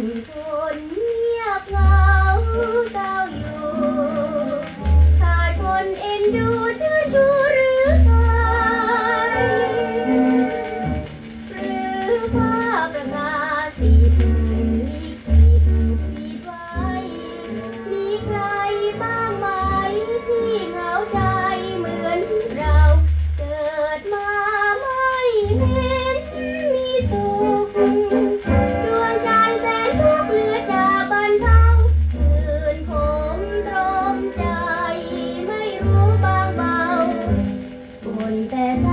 ทนเงียเหงาาอยู่ขาดคนเอนดูเธอชูหรือใครหรือว่าประกาศติดมีติดผิดไว้มีใคร that